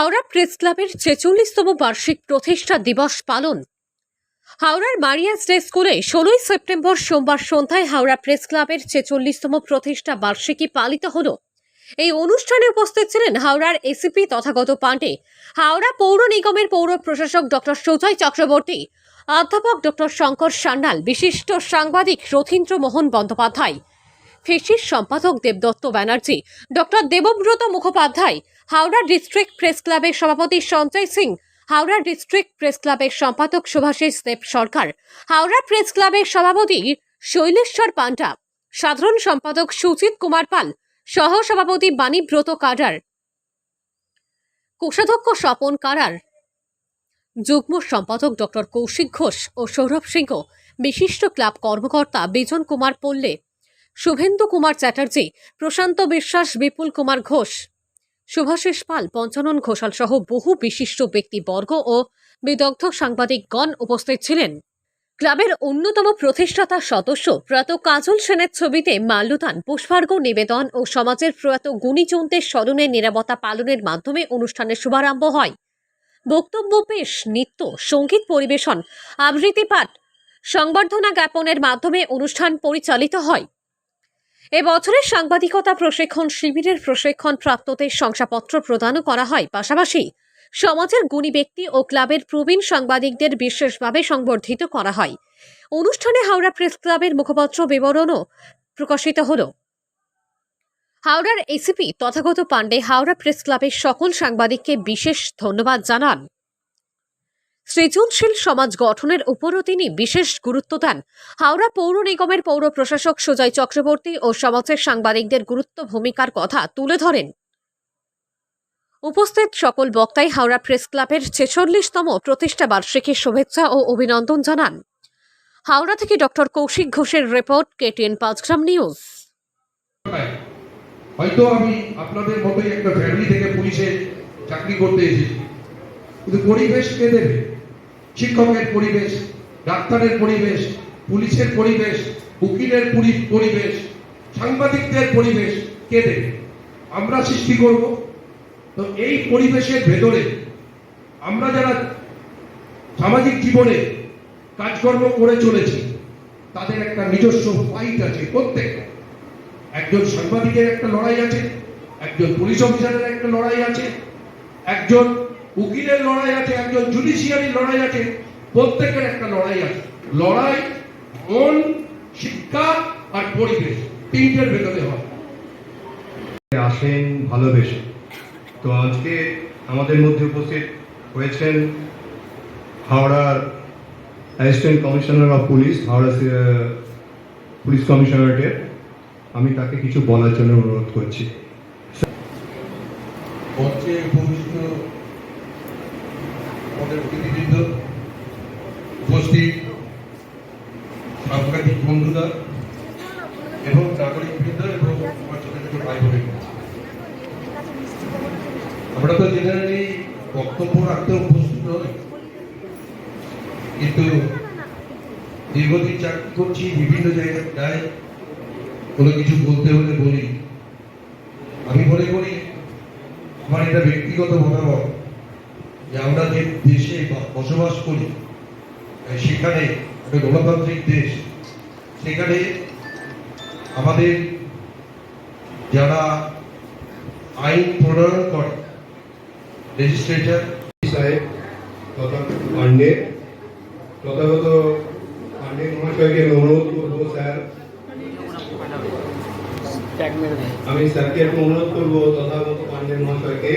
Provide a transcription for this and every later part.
Howrah press ক্লাবের ছেচল্লিশতম বার্ষিক প্রতিষ্ঠা দিবস পালন। হাওড়ার মারিয়াস ডে স্কুলে ষোলোই সেপ্টেম্বর সোমবার সন্ধ্যায় হাওড়া প্রেস ক্লাবের ছেচল্লিশতম প্রতিষ্ঠা বার্ষিকী পালিত হল। এই অনুষ্ঠানে উপস্থিত ছিলেন হাওড়ার এসিপি তথাগত পাণ্ডে, হাওড়া পৌর নিগমের পৌর প্রশাসক ডক্টর সুজয় চক্রবর্তী, অধ্যাপক ডক্টর শঙ্কর সান্যাল, বিশিষ্ট সাংবাদিক রথীন্দ্র মোহন বন্দ্যোপাধ্যায় ফেসির সম্পাদক Debdutta Banerjee, doctor Debabrata Mukhopadhyay, Howrah district press ক্লাবের সভাপতি সঞ্জয় সিং, হাওড়া ডিস্ট্রিক্ট প্রেস ক্লাবের সম্পাদক শুভাশিস দেব সরকার, হাওড়া প্রেস ক্লাবের সভাপতি শৈলেশ্বর পান্ডা সাধারণ সম্পাদক সুজিত কুমার পাল সহ সভাপতি বাণীব্রত কাডার। কোষাধ্যক্ষ স্বপন কারার। যুগ্ম সম্পাদক ডক্টর কৌশিক ঘোষ ও সৌরভ সিংহ, বিশিষ্ট ক্লাব কর্মকর্তা বিজন কুমার পল্লে। শুভেন্দু কুমার চ্যাটার্জি, প্রশান্ত বিশ্বাস, বিপুল কুমার ঘোষ শুভাশিস পাল, পঞ্চানন ঘোষাল সহ বহু বিশিষ্ট ব্যক্তিবর্গ ও বিদগ্ধ সাংবাদিকগণ উপস্থিত ছিলেন। ক্লাবের অন্যতম প্রতিষ্ঠাতা সদস্য প্রয়াত কাজল সেনের ছবিতে মাল্যদান, পুষ্পার্ঘ্য নিবেদন ও সমাজের প্রয়াত গুণীজনদের স্মরণে নিরাপত্তা পালনের মাধ্যমে অনুষ্ঠানের শুভারম্ভ হয়। বক্তব্য পেশ, নৃত্য, সংগীত পরিবেশন আবৃত্তি পাঠ সংবর্ধনা জ্ঞাপনের মাধ্যমে অনুষ্ঠান পরিচালিত হয়। এ বছরের সাংবাদিকতা প্রশিক্ষণ শিবিরের প্রশিক্ষণ প্রাপ্তদের শংসাপত্র প্রদানও করা হয় পাশাপাশি সমাজের গুণী ব্যক্তি ও ক্লাবের প্রবীণ সাংবাদিকদের বিশেষভাবে সংবর্ধিত করা হয়। অনুষ্ঠানে হাওড়া প্রেস ক্লাবের মুখপত্র বিবরণও প্রকাশিত হল। হাওড়ার এসিপি তথাগত পাণ্ডে হাওড়া প্রেস ক্লাবের সকল সাংবাদিককে বিশেষ ধন্যবাদ জানান। সৃজনশীল সমাজ গঠনের উপরও তিনি বিশেষ গুরুত্ব দেন। হাওড়া পৌর নিগমের পৌর প্রশাসক সুজয় চক্রবর্তী ও সমাজের সাংবাদিকদের গুরুত্ব ভূমিকার কথা তুলে ধরেন। উপস্থিত সকল বক্তাই হাওড়া প্রেস ক্লাবের ছেচল্লিশতম প্রতিষ্ঠা বার্ষিকীর শুভেচ্ছা ও অভিনন্দন জানান। হাওড়া থেকে ডক্টর কৌশিক ঘোষের রিপোর্ট, কেটিএন পাঁচগ্রাম নিউজ। হয়তো আমি আপনাদের মতোই একটা ফ্যামিলি থেকে পুলিশে চাকরি করতে এসেছি। কিন্তু পরিবেশ কে দেবে? শিক্ষকের পরিবেশ, ডাক্তারের পরিবেশ, পুলিশের পরিবেশ, উকিলের পরিবেশ, সাংবাদিকদের পরিবেশ, কে দেবে? আমরা সৃষ্টি করব। তো এই পরিবেশের ভেতরে আমরা যারা সামাজিক জীবনে কাজকর্ম করে চলেছি, তাদের একটা নিজস্ব ফাইট আছে প্রত্যেকটা। একজন সাংবাদিকের একটা লড়াই আছে, একজন পুলিশ অফিসারের একটা লড়াই আছে, একজন উকিলের লড়াই আছে একজন জুডিশিয়ারির লড়াই আছে প্রত্যেকের একটা লড়াই আছে। লড়াই মন শিক্ষা আর পরিবেশ তিনটের ভেতরে হয়। আসেন ভালোবেসে। তো আজকে আমাদের মধ্যে উপস্থিত হয়েছেন হাওড়ার assistant commissioner of police Howrah police কমিশনারেটের আমি তাকে কিছু বলার জন্য অনুরোধ করছি। মঞ্চে উপবিষ্ট আমাদের অতিথিবৃন্দ উপস্থিত সাংবাদিক বন্ধুরা এবং নাগরিক বৃন্দ এবং আমার ছোট ছোট ভাই আমরা তো জেনারেলি বক্তব্য রাখতে অভ্যস্ত নই, কিন্তু দীর্ঘদিন চাকরি করছি, বিভিন্ন জায়গায় যাই কোনো কিছু বলতে হলে বলি। আমি মনে করি, আমার এটা ব্যক্তিগত মতামত যে আমরা যে দেশে বসবাস করি সেখানে একটা গণতান্ত্রিক দেশ, সেখানে আমাদের যারা আইন প্রণয়ন করে লেজিসলেচার সাহেব, তথা পাণ্ডে, তথাগত পাণ্ডে মহাশয়কে অনুরোধ করব, স্যার। আমি স্যারকে একটু অনুরোধ করব, তথাগত পাণ্ডে মহাশয়কে।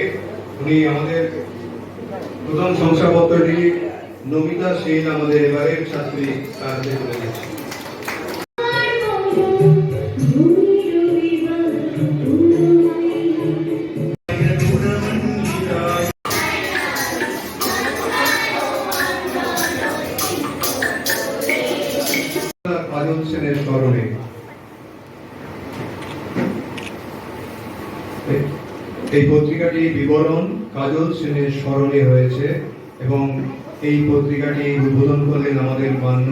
উনি আমাদের প্রধান শংসাপত্রটি নমিতা সেন আমাদের এবারের ছাত্রী দিচ্ছি কাজল সেনের স্মরণে। এই পত্রিকাটি বিবরণ কাজল সেনের স্মরণে হয়েছে এবং এই পত্রিকাটি উদ্বোধন করলেন আমাদের মান্য